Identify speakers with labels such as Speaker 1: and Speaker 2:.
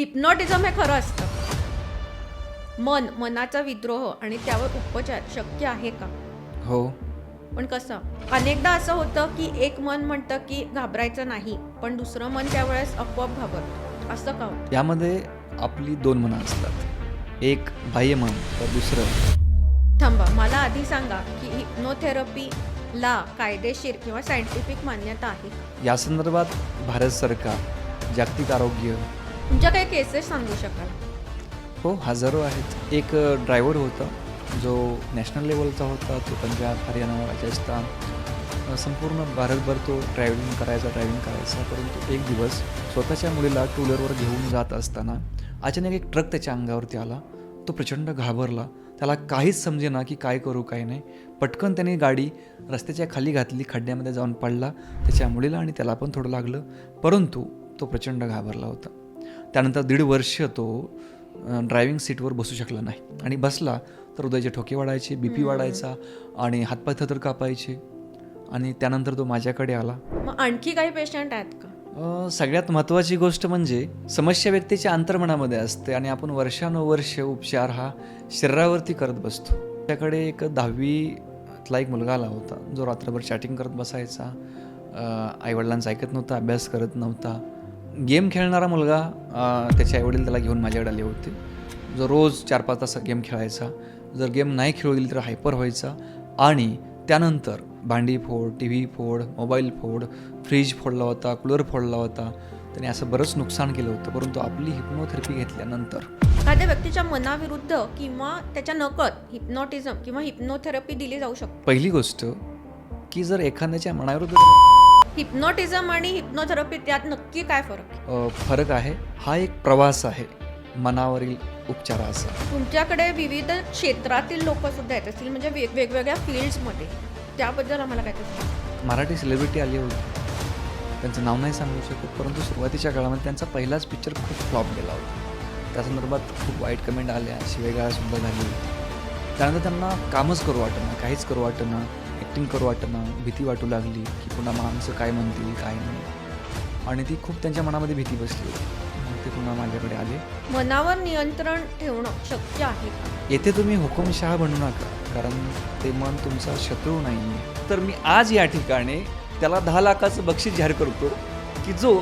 Speaker 1: Hypnotism हे खरं असतं. मन मनाचा विद्रोह आणि त्यावर उपचार शक्य आहे का?
Speaker 2: हो.
Speaker 1: पण कसं? अनेकदा असं होतं की एक मन म्हणतं की घाबरायचं नाही पण दुसरं मन त्यावेळेस आपोआप घाबरतं. असं का होतं?
Speaker 2: यामध्ये आपली दोन मनं असतात. एक बाह्य मन तर दुसरं
Speaker 1: थांबा मला आधी सांगा की हिप्नोथेरपीला कायदेशीर किंवा सायंटिफिक मान्यता आहे?
Speaker 2: या संदर्भात भारत सरकार जागतिक आरोग्य
Speaker 1: तुमच्या काही केसेस सांगू शकाल?
Speaker 2: हो हजारो आहेत. एक ड्रायव्हर होता जो नॅशनल लेवलचा होता तो पंजाब हरियाणा राजस्थान संपूर्ण भारतभर तो ड्रायव्हिंग करायचा ड्रायव्हिंग करायचा परंतु एक दिवस स्वतःच्या मुलीला टू व्हीलरवर घेऊन जात असताना अचानक एक ट्रक त्याच्या अंगावरती आला. तो प्रचंड घाबरला. त्याला काहीच समजेना की काय करू काय नाही. पटकन त्याने गाडी रस्त्याच्या खाली घातली खड्ड्यामध्ये जाऊन पडला. त्याच्या मुलीला आणि त्याला पण थोडं लागलं. परंतु तो प्रचंड घाबरला होता. त्यानंतर दीड वर्ष तो ड्रायव्हिंग सीटवर बसू शकला नाही. आणि बसला तर हृदयाचे ठोके वाढायचे बी पी वाढायचा आणि हातपाय थर कापायचे. आणि त्यानंतर तो माझ्याकडे आला.
Speaker 1: मग आणखी काही पेशंट आहेत का?
Speaker 2: सगळ्यात महत्त्वाची गोष्ट म्हणजे समस्या व्यक्तीच्या अंतर्मनामध्ये असते आणि आपण वर्षानुवर्ष उपचार हा शरीरावरती करत बसतो. त्याकडे एक दहावीतला एक मुलगा आला होता जो रात्रभर चॅटिंग करत बसायचा. आईवडिलांचं ऐकत नव्हता अभ्यास करत नव्हता. गेम खेळणारा मुलगा त्याचे आईवडील त्याला घेऊन माझ्याकडे आले होते. जो रोज चार पाच तास गेम खेळायचा. जर गेम नाही खेळू दिली तर हायपर व्हायचा. आणि त्यानंतर भांडी फोड टी व्ही फोड मोबाईल फोड फ्रीज फोडला होता कूलर फोडला होता. त्याने असं बरंच नुकसान केलं होतं. परंतु आपली हिप्नोथेरपी घेतल्यानंतर
Speaker 1: एखाद्या व्यक्तीच्या मनाविरुद्ध किंवा त्याच्या नकळत हिप्नॉटिझम किंवा हिप्नोथेरपी दिली जाऊ शकते.
Speaker 2: पहिली गोष्ट की जर एखाद्याच्या मनाविरुद्ध
Speaker 1: हिप्नॉटिझम आणि हिप्नोथेरपी त्यात नक्की काय फरक आहे?
Speaker 2: अ, फरक आहे. हा एक प्रवास आहे. मनावरील उपचाराचा
Speaker 1: तुमच्याकडे विविध क्षेत्रातील लोक सुद्धा येत असतील म्हणजे वेग वेगवेगळ्या फील्ड्समध्ये. त्याबद्दल आम्हाला काय सांगा.
Speaker 2: मराठी सेलिब्रिटी आली होती. त्यांचं नाव नाही सांगू शकत परंतु सुरुवातीच्या काळामध्ये त्यांचा पहिलाच पिक्चर खूप फ्लॉप गेला होता. त्या संदर्भात खूप वाईट कमेंट आल्या. शिवेगाळासुद्धा झाली. त्यानंतर त्यांना कामच करू वाटेना काहीच करू वाटेना ॲक्टिंग करू वाटेना भीती वाटू लागली की पुन्हा माणसं काय म्हणतील काय नाही. आणि ती खूप त्यांच्या मनामध्ये भीती बसली होती. मग ते पुन्हा माझ्याकडे आले.
Speaker 1: मनावर नियंत्रण ठेवणं शक्य आहे
Speaker 2: येथे तुम्ही हुकुमशहा बनू नका कारण ते मन तुमचा शत्रू नाही. तर मी आज या ठिकाणी त्याला दहा लाखाचं बक्षीस जाहीर करतो की जो